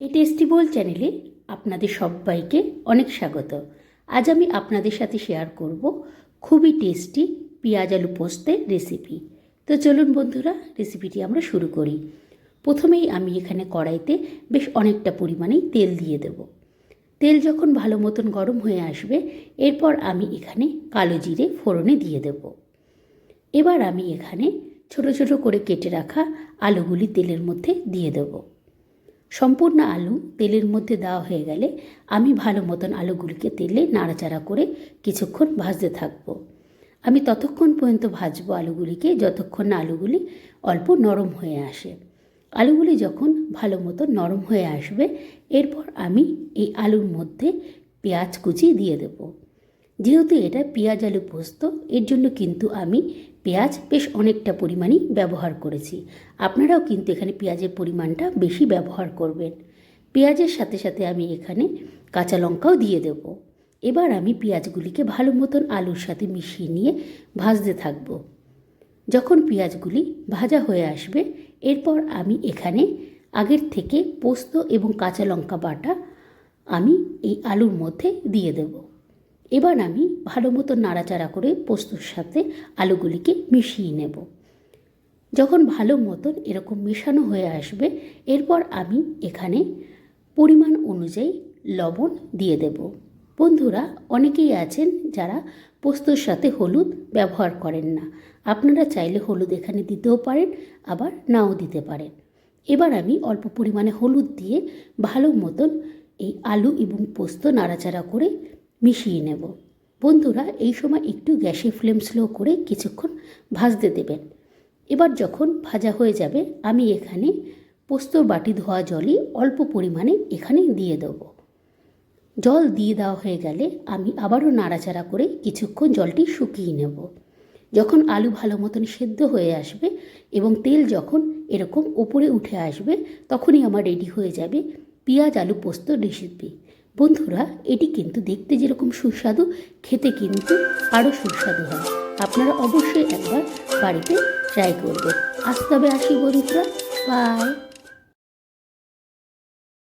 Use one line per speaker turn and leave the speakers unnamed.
এই টেস্টি বোল চ্যানেলে আপনাদের সবাইকে অনেক স্বাগত। আজ আমি আপনাদের সাথে শেয়ার করব খুবই টেস্টি পেঁয়াজ আলু পোস্তের রেসিপি তো চলুন বন্ধুরা রেসিপিটি আমরা শুরু করি। প্রথমেই আমি এখানে কড়াইতে বেশ অনেকটা পরিমাণেই তেল দিয়ে দেব। তেল যখন ভালো মতন গরম হয়ে আসবে, এরপর আমি এখানে কালো জিরে ফোড়নে দিয়ে দেব। এবার আমি এখানে ছোট ছোট করে কেটে রাখা আলুগুলি তেলের মধ্যে দিয়ে দেবো। সম্পূর্ণ আলু তেলের মধ্যে দেওয়া হয়ে গেলে আমি ভালো মতন আলুগুলিকে তেলে নাড়াচাড়া করে কিছুক্ষণ ভাজতে থাকব। আমি ততক্ষণ পর্যন্ত ভাজবো আলুগুলিকে যতক্ষণ না আলুগুলি অল্প নরম হয়ে আসে। আলুগুলি যখন ভালো মতো নরম হয়ে আসবে, এরপর আমি এই আলুর মধ্যে পেঁয়াজ কুচি দিয়ে দেব। যেহেতু এটা পেঁয়াজ আলু পোস্ত, এর জন্য কিন্তু আমি পেঁয়াজ বেশ অনেকটা পরিমাণই ব্যবহার করেছি। আপনারাও কিন্তু এখানে পেঁয়াজের পরিমাণটা বেশি ব্যবহার করবেন। পেঁয়াজের সাথে সাথে আমি এখানে কাঁচা লঙ্কাও দিয়ে দেব। এবার আমি পেঁয়াজগুলিকে ভালো মতন আলুর সাথে মিশিয়ে নিয়ে ভাজতে থাকব। যখন পেঁয়াজগুলি ভাজা হয়ে আসবে, এরপর আমি এখানে আগের থেকে পোস্ত এবং কাঁচা লঙ্কা বাটা আমি এই আলুর মধ্যে দিয়ে দেব। এবার আমি ভালো মতো নাড়াচাড়া করে পোস্তর সাথে আলুগুলিকে মিশিয়ে নেব। যখন ভালো মতন এরকম মেশানো হয়ে আসবে, এরপর আমি এখানে পরিমাণ অনুযায়ী লবণ দিয়ে দেব। বন্ধুরা, অনেকেই আছেন যারা পোস্তর সাথে হলুদ ব্যবহার করেন না। আপনারা চাইলে হলুদ এখানে দিতেও পারেন, আবার নাও দিতে পারেন। এবার আমি অল্প পরিমাণে হলুদ দিয়ে ভালো মতন এই আলু এবং পোস্ত নাড়াচাড়া করে মিশিয়ে নেব। বন্ধুরা, এই সময় একটু গ্যাসে ফ্লেম স্লো করে কিছুক্ষণ ভাজতে দেবেন। এবার যখন ভাজা হয়ে যাবে, আমি এখানে পোস্তর বাটি ধোয়া জলই অল্প পরিমাণে এখানে দিয়ে দেবো। জল দিয়ে দেওয়া হয়ে গেলে আমি আবারও নাড়াচাড়া করে কিছুক্ষণ জলটি শুকিয়ে নেব। যখন আলু ভালো মতন সেদ্ধ হয়ে আসবে এবং তেল যখন এরকম ওপরে উঠে আসবে, তখনই আমার রেডি হয়ে যাবে পেঁয়াজ আলু পোস্ত রেসিপি। বন্ধুরা, এটি কিন্তু দেখতে যেরকম সুস্বাদু, খেতে কিন্তু আরও সুস্বাদু হয়। আপনারা অবশ্যই একবার বাড়িতে ট্রাই করবেন। আজ তবে আসি বন্ধুরা। বাই